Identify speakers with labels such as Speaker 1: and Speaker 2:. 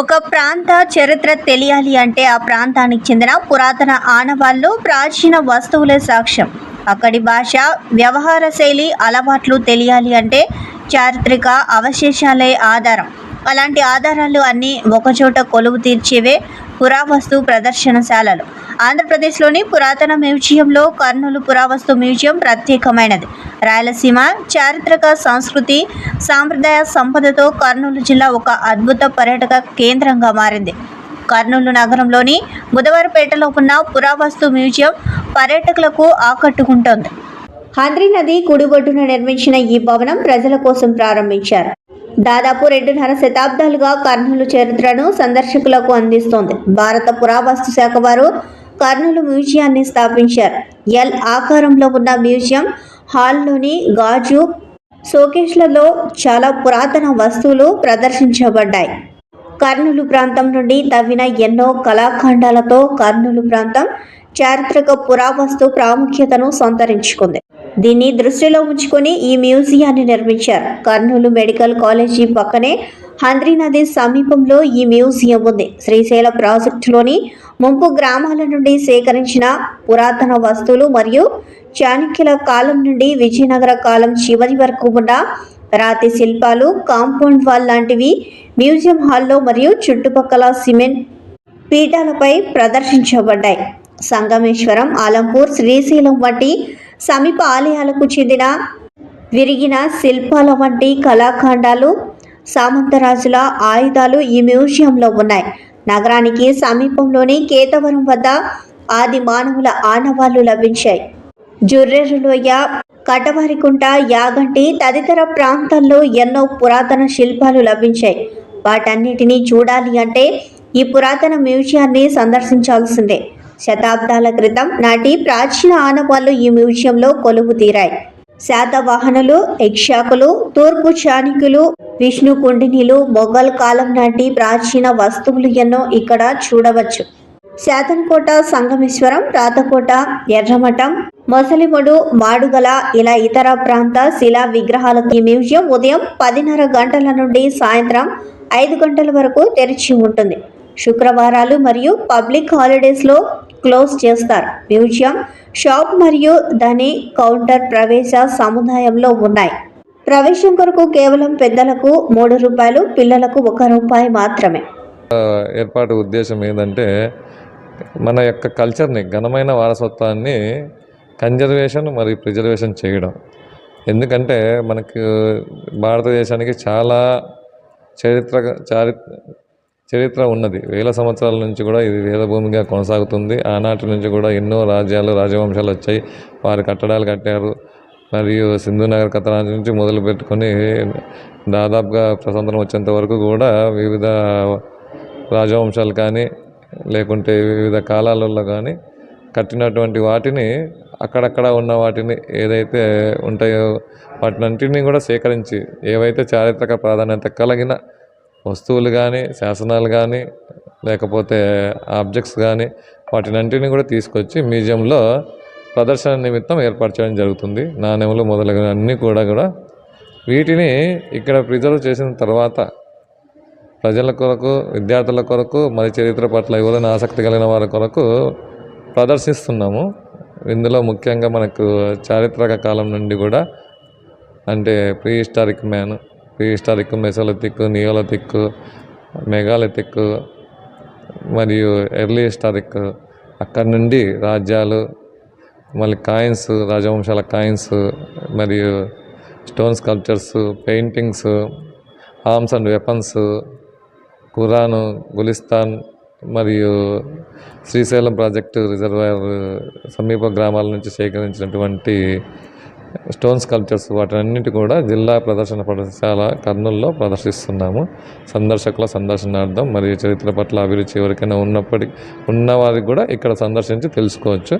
Speaker 1: ఒక ప్రాంత చరిత్ర తెలియాలి అంటే ఆ ప్రాంతానికి చెందిన పురాతన ఆనవాళ్ళు ప్రాచీన వస్తువులే సాక్ష్యం. అక్కడి భాష వ్యవహార శైలి అలవాట్లు తెలియాలి అంటే చారిత్రక అవశేషాలే ఆధారం. అలాంటి ఆధారాలు అన్నీ ఒకచోట కొలువు తీర్చేవే పురావస్తు ప్రదర్శనశాలలు. ఆంధ్రప్రదేశ్లోని పురాతన మ్యూజియంలో కర్నూలు పురావస్తు మ్యూజియం ప్రత్యేకమైనది. రాయలసీమ చారిత్రక సంస్కృతి సాంప్రదాయ సంపదతో కర్నూలు జిల్లా ఒక అద్భుత పర్యాటక కేంద్రంగా మారింది. కర్నూలు నగరంలోని బుధవారపేటలో ఉన్న పురావస్తు మ్యూజియం పర్యాటకులకు ఆకట్టుకుంటోంది. హంద్రి నది కుడిబొడ్డున నిర్మించిన ఈ భవనం ప్రజల కోసం ప్రారంభించారు. దాదాపు రెండున్నర శతాబ్దాలుగా కర్నూలు చరిత్రను సందర్శకులకు అందిస్తోంది. భారత పురావస్తు శాఖ వారు కర్నూలు మ్యూజియాన్ని స్థాపించారు. ఎల్ ఆకారంలో ఉన్న మ్యూజియం హాల్లోని గాజు షోకేస్లలో చాలా పురాతన వస్తువులు ప్రదర్శించబడ్డాయి. కర్నూలు ప్రాంతం నుండి తవ్విన ఎన్నో కళాఖండాలతో కర్నూలు ప్రాంతం చారిత్రక పురావస్తు ప్రాముఖ్యతను సంతరించుకుంది. దీన్ని దృష్టిలో ఉంచుకొని ఈ మ్యూజియాన్ని నిర్మించారు. కర్నూలు మెడికల్ కాలేజీ పక్కనే హంద్రి నది సమీపంలో ఈ మ్యూజియం ఉంది. శ్రీశైల ప్రాజెక్టులోని ముంపు గ్రామాల నుండి సేకరించిన పురాతన వస్తువులు మరియు చాణక్యుల కాలం నుండి విజయనగర కాలం చివరి వరకు ఉన్న రాతి శిల్పాలు కాంపౌండ్ వాల్ లాంటివి మ్యూజియం హాల్లో మరియు చుట్టుపక్కల సిమెంట్ పీఠాలపై ప్రదర్శించబడ్డాయి. సంగమేశ్వరం ఆలంపూర్ శ్రీశైలం వంటి సమీప ఆలయాలకు చెందిన విరిగిన శిల్పాల వంటి కళాఖండాలు సామంతరాజుల ఆయుధాలు ఈ మ్యూజియంలో ఉన్నాయి. నగరానికి సమీపంలోని కేతవరం వద్ద ఆది మానవుల ఆనవాళ్ళు లభించాయి. జుర్రెరులోయ కటవారికుంట యాగంటి తదితర ప్రాంతాల్లో ఎన్నో పురాతన శిల్పాలు లభించాయి. వాటన్నిటినీ చూడాలి అంటే ఈ పురాతన మ్యూజియాన్ని సందర్శించాల్సిందే. శతాబ్దాల క్రితం నాటి ప్రాచీన ఆనవాళ్ళు ఈ మ్యూజియంలో కొలువు తీరాయి. శాతవాహనులు యక్షాకులు తూర్పు చాణికులు విష్ణు కుండినీలు మొఘల్ కాలం నాటి ప్రాచీన వస్తువులు ఎన్నో ఇక్కడ చూడవచ్చు. శాతంకోట సంగమేశ్వరం రాతకోట ఎర్రమఠం మొసలిమడు మాడుగల ఇలా ఇతర ప్రాంత శిలా విగ్రహాలతో ఈ మ్యూజియం ఉదయం పదిన్నర గంటల నుండి సాయంత్రం ఐదు గంటల వరకు తెరిచి ఉంటుంది. శుక్రవారాలు మరియు పబ్లిక్ హాలిడేస్లో క్లోజ్ చేస్తారు. మ్యూజియం షాప్ మరియు దాని కౌంటర్ ప్రవేశ సముదాయంలో ఉన్నాయి. ప్రవేశం కొరకు కేవలం పెద్దలకు మూడు రూపాయలు పిల్లలకు ఒక రూపాయి మాత్రమే.
Speaker 2: ఏర్పాటు ఉద్దేశం ఏంటంటే మన యొక్క కల్చర్ని ఘనమైన వారసత్వాన్ని కన్జర్వేషన్ మరియు ప్రిజర్వేషన్ చేయడం. ఎందుకంటే మనకు భారతదేశానికి చాలా చరిత్ర చారి చరిత్ర ఉన్నది. వేల సంవత్సరాల నుంచి కూడా ఇది వేదభూమిగా కొనసాగుతుంది. ఆనాటి నుంచి కూడా ఎన్నో రాజ్యాలు రాజవంశాలు వచ్చాయి. వారి కట్టడాలు కట్టారు. మరియు సింధు నగర కథనాల నుంచి మొదలు పెట్టుకొని దాదాపుగా స్వతంత్రం వచ్చేంత వరకు కూడా వివిధ రాజవంశాలు కానీ లేకుంటే వివిధ కాలాలలో కానీ కట్టినటువంటి వాటిని అక్కడక్కడ ఉన్న వాటిని ఏదైతే ఉంటాయో వాటినంటిని కూడా సేకరించి ఏవైతే చారిత్రక ప్రాధాన్యత కలిగిన వస్తువులు కానీ శాసనాలు కానీ లేకపోతే ఆబ్జెక్ట్స్ కానీ వాటినంటిని కూడా తీసుకొచ్చి మ్యూజియంలో ప్రదర్శన నిమిత్తం ఏర్పాటు చేయడం జరుగుతుంది. నాణెములు మొదలగు అన్నీ కూడా కూడా వీటిని ఇక్కడ ప్రిజర్వ్ చేసిన తర్వాత ప్రజల కొరకు విద్యార్థుల కొరకు మరి చరిత్ర పట్ల ఎవరైనా ఆసక్తి కలిగిన వారి కొరకు ప్రదర్శిస్తున్నాము. ఇందులో ముఖ్యంగా మనకు చారిత్రక కాలం నుండి కూడా అంటే pre historic man pre historic mesolithic neolithic megalithic మరియు ఎర్లీ హిస్టారిక్ అక్కడి నుండి రాజ్యాలు మళ్ళీ కాయిన్స్ రాజవంశాల కాయిన్స్ మరియు stone sculptures paintings arms and weapons Quran గులిస్తాన్ మరియు శ్రీశైలం ప్రాజెక్టు రిజర్వాయర్ సమీప గ్రామాల నుంచి సేకరించినటువంటి స్టోన్ స్కల్ప్చర్స్ వాటన్నిటి కూడా జిల్లా ప్రదర్శన పాఠశాల కర్నూల్లో ప్రదర్శిస్తున్నాము. సందర్శకుల సందర్శనార్థం మరియు చరిత్ర పట్ల అభిరుచి ఎవరికైనా ఉన్నప్పటికీ ఉన్నవారికి కూడా ఇక్కడ సందర్శించి తెలుసుకోవచ్చు.